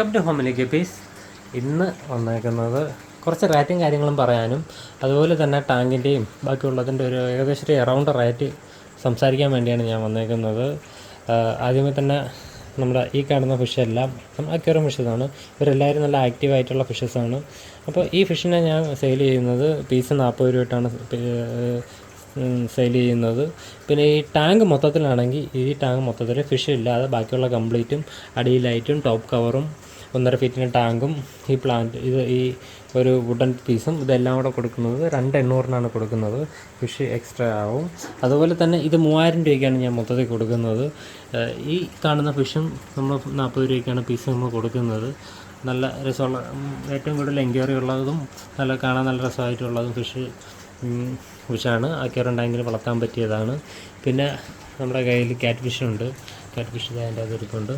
Welcome to ഹോമിലേക്ക് piece. ഇന്ന് വന്നേക്കുന്നത് കുറച്ച് റേറ്റും കാര്യങ്ങളും പറയാനും അതുപോലെ തന്നെ ടാങ്കിന്റെയും ബാക്കിയുള്ളതിന്റെ ഒരു ഏകദേശം ഒരു എറൗണ്ട് റേറ്റ് സംസാരിക്കാൻ വേണ്ടിയാണ് ഞാൻ വന്നേക്കുന്നത്. ആദ്യമേ തന്നെ നമ്മുടെ ഈ കാണുന്ന ഫിഷ് എല്ലാം അക്വേറിയം ഫിഷസാണ് ഇവരെല്ലാവരും നല്ല ആക്റ്റീവ് ആയിട്ടുള്ള ഫിഷസാണ് അപ്പോൾ ഈ ഫിഷിനെ ഞാൻ സെയിൽ ചെയ്യുന്നത് പീസ് നാൽപ്പത് രൂപയായിട്ടാണ് സെയിൽ ചെയ്യുന്നത്. പിന്നെ ഈ ടാങ്ക് മൊത്തത്തിലാണെങ്കിൽ ഈ ടാങ്ക് മൊത്തത്തിൽ ഫിഷ് ഇല്ലാതെ ബാക്കിയുള്ള കംപ്ലീറ്റും അടിയിലായിട്ടും ടോപ്പ് കവറും ഒന്നര ഫീറ്റിന് ടാങ്കും ഈ പ്ലാന്റ് ഇത് ഈ ഒരു വുഡൻ പീസും ഇതെല്ലാം കൂടെ കൊടുക്കുന്നത് രണ്ട് എണ്ണൂറിനാണ് കൊടുക്കുന്നത്. ഫിഷ് എക്സ്ട്രാ ആവും. അതുപോലെ തന്നെ ഇത് മൂവായിരം രൂപയ്ക്കാണ് ഞാൻ മൊത്തത്തിൽ കൊടുക്കുന്നത്. ഈ കാണുന്ന ഫിഷും നമ്മൾ നാൽപ്പത് രൂപയ്ക്കാണ് പീസ് നമ്മൾ കൊടുക്കുന്നത്. നല്ല രസമുള്ള ഏറ്റവും കൂടുതൽ എൻക്വയറി ഉള്ളതും നല്ല കാണാൻ നല്ല രസമായിട്ടുള്ളതും ഫിഷ് ഫിഷാണ് അക്വേറിയം ടാങ്കിൽ വളർത്താൻ പറ്റിയതാണ്. പിന്നെ നമ്മുടെ കയ്യിൽ ക്യാറ്റ് ഫിഷുണ്ട് ക്യാറ്റ് ഫിഷ് അതിന്റെ അതിരിപ്പുണ്ട്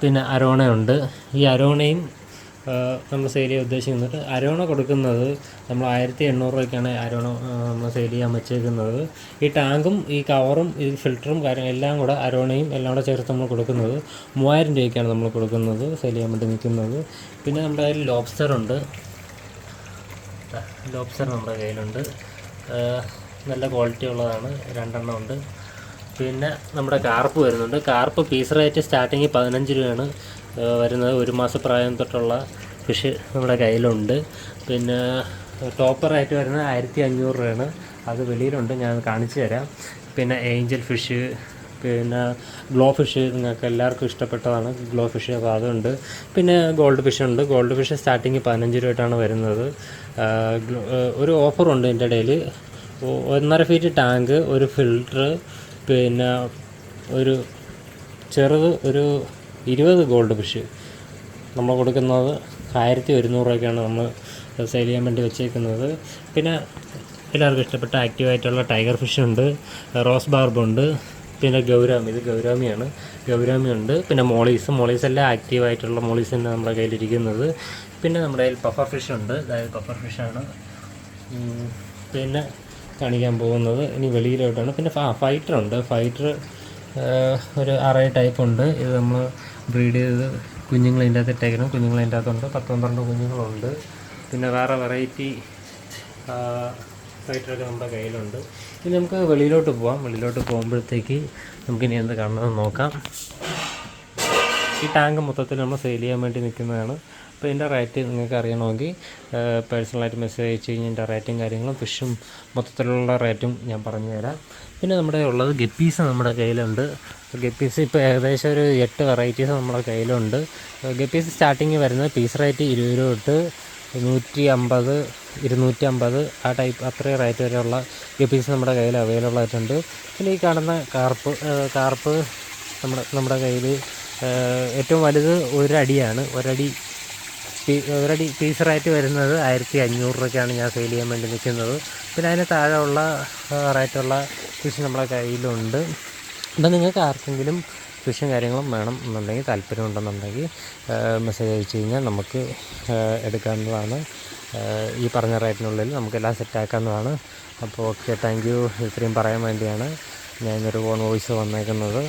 പിന്നെ അരോണയുണ്ട്. ഈ അരോണയും നമ്മൾ സെയിൽ ചെയ്യാൻ ഉദ്ദേശിക്കുന്നത് അരോണ കൊടുക്കുന്നത് നമ്മൾ ആയിരത്തി എണ്ണൂറ് രൂപയ്ക്കാണ് അരോണ നമ്മൾ സെയിൽ ചെയ്യാൻ വെച്ചേക്കുന്നത് ഈ ടാങ്കും ഈ കവറും ഈ ഫിൽറ്ററും കാര്യം എല്ലാം കൂടെ അരോണയും എല്ലാം കൂടെ ചേർത്ത് നമ്മൾ കൊടുക്കുന്നത് മൂവായിരം രൂപയ്ക്കാണ് നമ്മൾ കൊടുക്കുന്നത് സെയിൽ ചെയ്യാൻ വേണ്ടി നിൽക്കുന്നത്. പിന്നെ നമ്മുടെ കയ്യിൽ ലോബ്സ്റ്റർ ഉണ്ട്. ലോബ്സ്റ്റർ നമ്മുടെ കയ്യിലുണ്ട്. നല്ല ക്വാളിറ്റി ഉള്ളതാണ്. രണ്ടെണ്ണം ഉണ്ട്. പിന്നെ നമ്മുടെ കാർപ്പ് വരുന്നുണ്ട്. കാർപ്പ് പീസ് റേറ്റ് സ്റ്റാർട്ടിങ് പതിനഞ്ച് രൂപയാണ്. വരുന്നത് ഒരു മാസം പ്രായം തൊട്ടുള്ള ഫിഷ് നമ്മുടെ കയ്യിലുണ്ട്. പിന്നെ ടോപ്പർ റേറ്റ് വരുന്നത് ആയിരത്തി അഞ്ഞൂറ് രൂപയാണ്. അത് വെളിയിലുണ്ട് ഞാൻ കാണിച്ചു തരാം. പിന്നെ ഏഞ്ചൽ ഫിഷ് പിന്നെ ഗ്ലോ ഫിഷ് നിങ്ങൾക്ക് എല്ലാവർക്കും ഇഷ്ടപ്പെട്ടതാണ്. ഗ്ലോ ഫിഷ് അപ്പോൾ അതുണ്ട്. പിന്നെ ഗോൾഡ് ഫിഷ് ഉണ്ട്. ഗോൾഡ് ഫിഷ് സ്റ്റാർട്ടിങ് പതിനഞ്ച് രൂപയായിട്ടാണ് വരുന്നത്. ഒരു ഓഫറുണ്ട് എന്റെ ഇടയിൽ. ഒന്നര ഫീറ്റ് ടാങ്ക് ഒരു ഫിൽട്ടർ പിന്നെ ഒരു ചെറുത് ഒരു ഇരുപത് ഗോൾഡ് ഫിഷ് നമ്മൾ കൊടുക്കുന്നത് ആയിരത്തി ഒരുന്നൂറ് രൂപയ്ക്കാണ് നമ്മൾ സെയിൽ ചെയ്യാൻ വേണ്ടി വെച്ചേക്കുന്നത്. പിന്നെ എല്ലാവർക്കും ഇഷ്ടപ്പെട്ട ആക്റ്റീവായിട്ടുള്ള ടൈഗർ ഫിഷ് ഉണ്ട് റോസ് ബാർബുണ്ട് പിന്നെ ഗൗരാമി ഇത് ഗൗരാമിയാണ്. ഗൗരാമിയുണ്ട് പിന്നെ മോളീസ് മോളീസ് എല്ലാം ആക്റ്റീവായിട്ടുള്ള മോളീസ് തന്നെ നമ്മുടെ കയ്യിലിരിക്കുന്നത്. പിന്നെ നമ്മുടെ കയ്യിൽ പഫർ ഫിഷ് ഉണ്ട് അതായത് പഫർ ഫിഷാണ് പിന്നെ കാണിക്കാൻ പോകുന്നത്. ഇനി വെളിയിലോട്ടാണ്. പിന്നെ ഫൈറ്റർ ഉണ്ട്. ഫൈറ്റർ ഒരു അറേ ടൈപ്പ് ഉണ്ട്. ഇത് നമ്മൾ ബ്രീഡ് ചെയ്ത് കുഞ്ഞുങ്ങൾ ഇതിന്റെ അകത്ത് ഇട്ടേക്കണം കുഞ്ഞുങ്ങൾ ഇതിന്റെ അകത്തുണ്ട്. പത്ത് പന്ത്രണ്ട് കുഞ്ഞുങ്ങളുണ്ട്. പിന്നെ വേറെ വെറൈറ്റി ഫൈറ്ററൊക്കെ നമ്മുടെ കയ്യിലുണ്ട്. ഇനി നമുക്ക് വെളിയിലോട്ട് പോവാം. വെളിയിലോട്ട് പോകുമ്പോഴത്തേക്ക് നമുക്കിനി എന്ത് കാണണമെന്ന് നോക്കാം. ഈ ടാങ്ക് മൊത്തത്തിൽ നമ്മൾ സെയിൽ ചെയ്യാൻ വേണ്ടി നിൽക്കുന്നതാണ്. അപ്പോൾ ഇതിന്റെ റേറ്റ് നിങ്ങൾക്ക് അറിയണമെങ്കിൽ പേഴ്സണലായിട്ട് മെസ്സേജ് അയച്ചു കഴിഞ്ഞാൽ ഇതിന്റെ റേറ്റും കാര്യങ്ങളും ഫിഷും മൊത്തത്തിലുള്ള റേറ്റും ഞാൻ പറഞ്ഞു തരാം. പിന്നെ നമ്മുടെ ഉള്ളത് ഗപ്പീസ് നമ്മുടെ കയ്യിലുണ്ട്. ഗപ്പീസ് ഇപ്പോൾ ഏകദേശം ഒരു എട്ട് വെറൈറ്റീസ് നമ്മുടെ കയ്യിലുണ്ട്. ഗപ്പീസ് സ്റ്റാർട്ടിങ് വരുന്നത് പീസ് റേറ്റ് ഇരുപത് രൂപ തൊട്ട് നൂറ്റി അമ്പത് ഇരുന്നൂറ്റി അമ്പത് ആ ടൈപ്പ് അത്രയും റേറ്റ് വരെയുള്ള ഗപ്പീസ് നമ്മുടെ കയ്യിൽ അവൈലബിൾ ആയിട്ടുണ്ട്. പിന്നെ ഈ കാണുന്ന കാർപ്പ് കാർപ്പ് നമ്മുടെ നമ്മുടെ കയ്യിൽ ഏറ്റവും വലുത് ഒരടിയാണ്. ഒരടി ഒരടി പീസ് റേറ്റ് വരുന്നത് ആയിരത്തി അഞ്ഞൂറ് രൂപയ്ക്കാണ് ഞാൻ സെയിൽ ചെയ്യാൻ വേണ്ടി നിൽക്കുന്നത്. പിന്നെ അതിന് താഴെയുള്ള റേറ്റുള്ള ഫിഷ് നമ്മുടെ കയ്യിലുണ്ട്. അപ്പം നിങ്ങൾക്ക് ആർക്കെങ്കിലും ഫിഷും കാര്യങ്ങളും വേണം എന്നുണ്ടെങ്കിൽ താല്പര്യം ഉണ്ടെന്നുണ്ടെങ്കിൽ മെസ്സേജ് അയച്ചു കഴിഞ്ഞാൽ നമുക്ക് എടുക്കാവുന്നതാണ്. ഈ പറഞ്ഞ റേറ്റിനുള്ളിൽ നമുക്കെല്ലാം സെറ്റാക്കാവുന്നതാണ് അപ്പോൾ ഓക്കെ താങ്ക് യു ഇത്രയും പറയാൻ വേണ്ടിയാണ് ഞാനൊരു ഫോൺ വോയിസ് വന്നേക്കുന്നത്.